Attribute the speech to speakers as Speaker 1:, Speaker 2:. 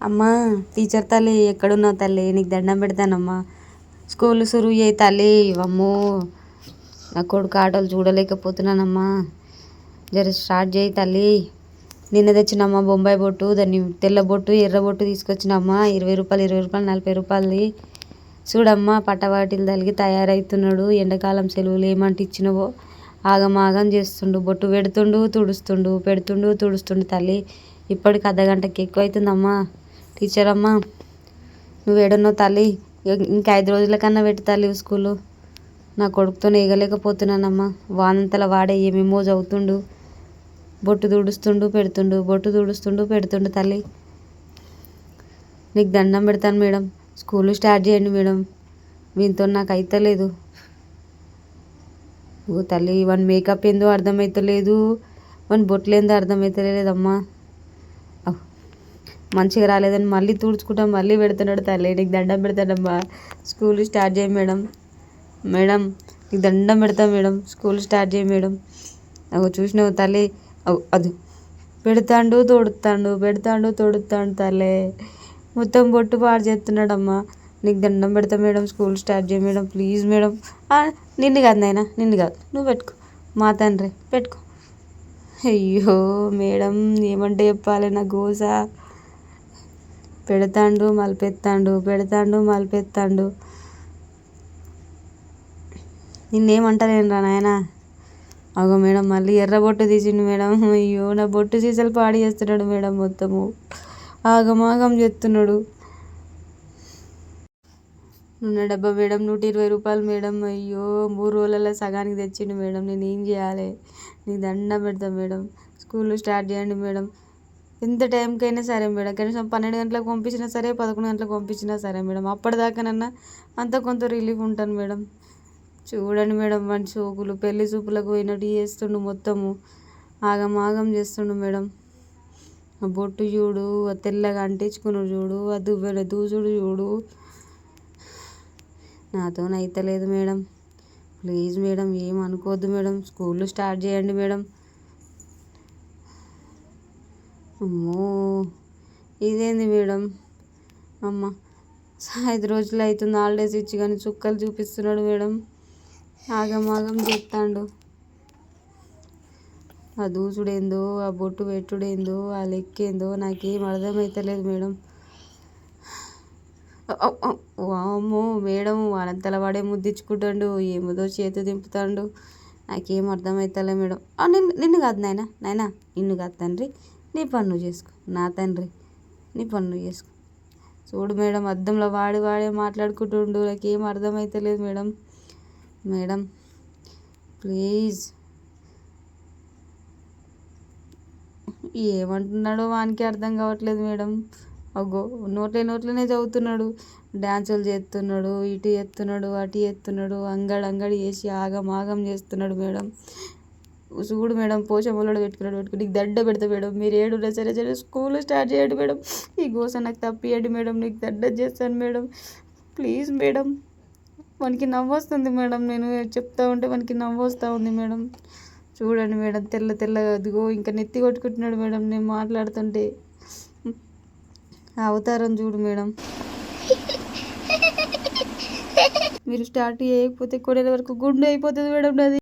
Speaker 1: అమ్మా టీచర్ తల్లి ఎక్కడున్నావు తల్లి? నీకు దండం పెడతానమ్మా. స్కూల్ సురువు చేయి తల్లి. అమ్మో నా కొడుకు ఆటోలు చూడలేకపోతున్నానమ్మా. జర స్టార్ట్ చేయి తల్లి. నిన్న తెచ్చినమ్మా బొంబాయి బొట్టు దాన్ని తెల్ల బొట్టు ఎర్ర బొట్టు తీసుకొచ్చినమ్మా. ఇరవై రూపాయలు ఇరవై రూపాయలు నలభై రూపాయలది. చూడమ్మా పట్టవాటిలు తలిగి తయారవుతున్నాడు ఎండాకాలం సెలవులు ఏమంటే ఇచ్చినవో ఆగమాగం చేస్తుండు. బొట్టు పెడుతుండు తుడుస్తుండు పెడుతుండు తుడుస్తుండు తల్లి. ఇప్పటికి అర్ధగంటకి ఎక్కువ అవుతుందమ్మా టీచర్ అమ్మా నువ్వు ఏడున్నావు తల్లి? ఇంకా ఐదు రోజుల కన్నా పెట్టి తల్లి స్కూలు. నా కొడుకుతో వేయగలేకపోతున్నానమ్మా వానంతల వాడే ఏమేమో చదువుతుండు బొట్టు దూడుస్తుండు పెడుతుండు బొట్టు దూడుస్తుండు పెడుతుండు తల్లి. నీకు దండం పెడతాను మేడం. స్కూలు స్టార్ట్ చేయండి మేడం. వీనితో నాకు అయితలేదు. ఓ తల్లి వన్ మేకప్ ఏందో అర్థమవుతలేదు వన్ బొట్లు ఏందో అర్థమవుతలేదమ్మా మంచిగా రాలేదని మళ్ళీ తుడుచుకుంటాం మళ్ళీ పెడుతున్నాడు తల్లి. నీకు దండం పెడతాడమ్మా స్కూల్ స్టార్ట్ చేయి మేడం. మేడం నీకు దండం పెడతా మేడం. స్కూల్ స్టార్ట్ చేయి మేడం. అగో చూసినావు తల్లి? అది. పెడతాండు తోడుతాండు పెడతాండు తోడుతాండు తల్లి. మొత్తం బొట్టు పాడు చేస్తున్నాడమ్మా నీకు దండం పెడతా మేడం. స్కూల్ స్టార్ట్ చేయి మేడం. Please madam. నిన్ను కాదు నాయన నిన్ను కాదు. నువ్వు పెట్టుకో. మా తండ్రి పెట్టుకో. అయ్యో మేడం ఏమంటే చెప్పాలి నా గోసా? పెడతాండు మలిపెత్తాండు పెడతాండు మలిపెత్తాండు. నిన్నేమంటలేను రా నాయన? అగో మేడం మళ్ళీ ఎర్ర బొట్టు తీసిండు మేడం. అయ్యో నా బొట్టు సీసాలు పాడి చేస్తున్నాడు మేడం మొత్తము. ఆగమాగం చేస్తున్నాడు. నూనె డబ్బా మేడం నూట ఇరవై రూపాయలు మేడం. అయ్యో మూడు రోజులలో సగానికి తెచ్చిండు మేడం. నేను ఏం చేయాలి? నీకు దండం పెడతా మేడం. స్కూల్ స్టార్ట్ చేయండి మేడం. ఎంత టైంకైనా సరే మేడం. కనీసం పన్నెండు గంటలకు పంపించినా సరే పదకొండు గంటలకు పంపించినా సరే మేడం. అప్పటిదాకానన్నా అంత కొంత రిలీఫ్ ఉంటాను మేడం. చూడండి మేడం మన సోకులు పెళ్ళి చూపులకు పోయినట్టు చేస్తుండు మొత్తము. ఆగం ఆగం చేస్తుండు మేడం. ఆ బొట్టు చూడు ఆ తెల్లగా అంటించుకున్నాడు చూడు ఆ దువ్వెన దూసుడు చూడు. నాతో అయితలేదు మేడం. ప్లీజ్ మేడం ఏం అనుకోవద్దు మేడం. స్కూల్లో స్టార్ట్ చేయండి మేడం. అమ్మో! ఇదేంది మేడం? అమ్మ ఐదు రోజులు అవుతుంది హాలిడేస్ ఇచ్చి కానీ చుక్కలు చూపిస్తున్నాడు మేడం. ఆగమాగం చెప్తాడు ఆ దూసుడేందో ఆ బొట్టు పెట్టుడేందో ఆ లెక్కేందో నాకేం అర్థమవుతలేదు మేడం. వామ్మో! మేడం వాళ్ళంతల వాడే ముద్దిచ్చుకుంటాడు ఏముదో చేతి దింపుతాడు. నాకేం అర్థమవుతలే మేడం. నిన్ను నిన్ను కాదు నాయన నాయన నిన్ను కాదు తండ్రి. నీ పన్ను చేసుకో. నా తండ్రి నీ పన్ను చేసుకో. చూడు మేడం అద్దంలో వాడి వాడే మాట్లాడుకుంటుండు. నాకేం అర్థమవుతలేదు మేడం. Madam please. ఏమంటున్నాడో వానికి అర్థం కావట్లేదు మేడం. అగ్గో నోట్లే నోట్లోనే చదువుతున్నాడు. డ్యాన్సులు చేస్తున్నాడు ఇటు ఎత్తున్నాడు అటు ఎత్తున్నాడు అంగడి అంగడి వేసి ఆగం ఆగం చేస్తున్నాడు మేడం. చూడు మేడం పోషమ్మలోడ పెట్టుకున్నాడు పెట్టుకుని నీకు దడ్డ పెడతా మేడం. మీరు ఏడున్నా సరే సరే స్కూల్ స్టార్ట్ చేయండి మేడం. ఈ గోస నాకు తప్పియండి మేడం నీకు దడ్డ చేస్తాను మేడం. ప్లీజ్ మేడం మనకి నవ్వొస్తుంది మేడం. నేను చెప్తా ఉంటే మనకి నవ్వొస్తూ ఉంది మేడం. చూడండి మేడం తెల్ల తెల్లగా అదిగో ఇంకా నెత్తి కొట్టుకుంటున్నాడు మేడం నేను మాట్లాడుతుంటే. అవతారం చూడు మేడం. మీరు స్టార్ట్ చేయకపోతే కొడేల వరకు గుండె అయిపోతుంది మేడం నాది.